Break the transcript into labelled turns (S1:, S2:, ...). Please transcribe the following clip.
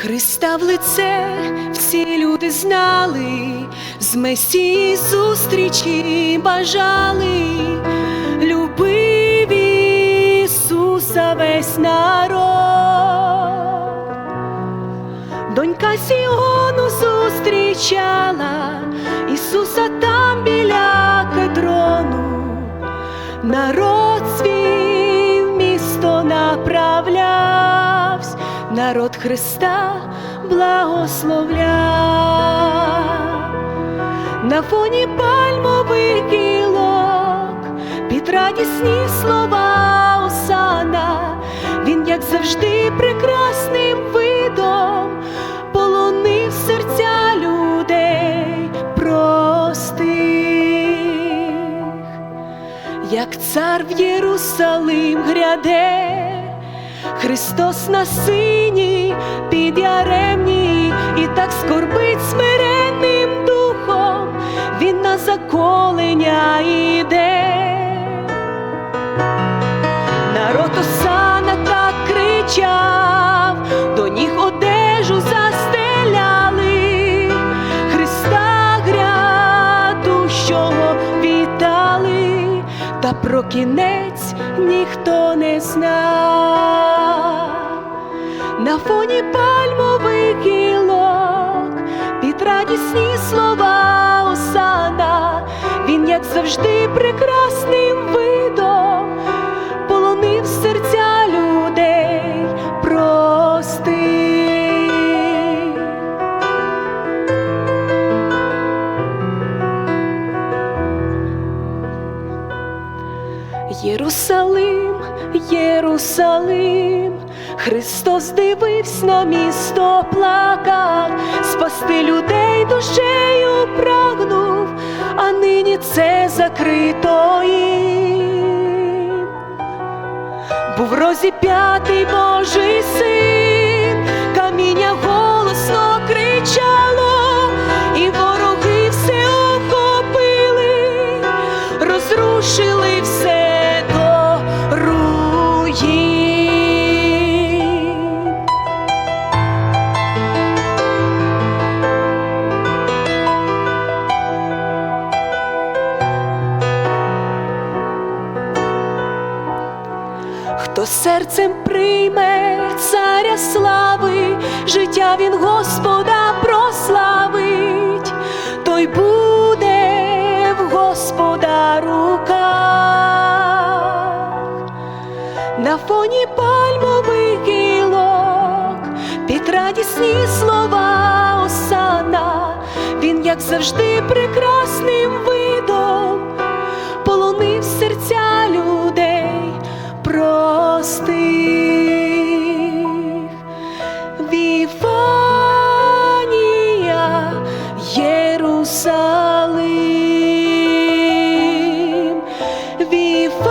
S1: Христа в лице всі люди знали, з Месії зустрічі бажали, любив Ісуса весь народ. Донька Сіону зустрічала Ісуса там народ Христа благословляв. На фоні пальмових гілок під радісні слова Осана, він, як завжди, прекрасним видом полонив серця людей простих, як цар в Єрусалим гряде, Христос на сині під яремні, і так скорбить смиренним та про кінець ніхто не знав. На фоні пальмових Єрусалим, Єрусалим, Христос дивився на місто, плакав, спасти людей душею прагнув, а нині це закрито їм. Був розіп'ятий Божий син, каміння голосно кричало, і вороги все охопили, розрушили Хто серцем прийме царя слави, життя він Господа прославить, той буде в Господа руках. На фоні пальмових гілок під радісні слова Осана, він, як завжди, прекрасним видом стих Віванія, Єрусалим, Віванія,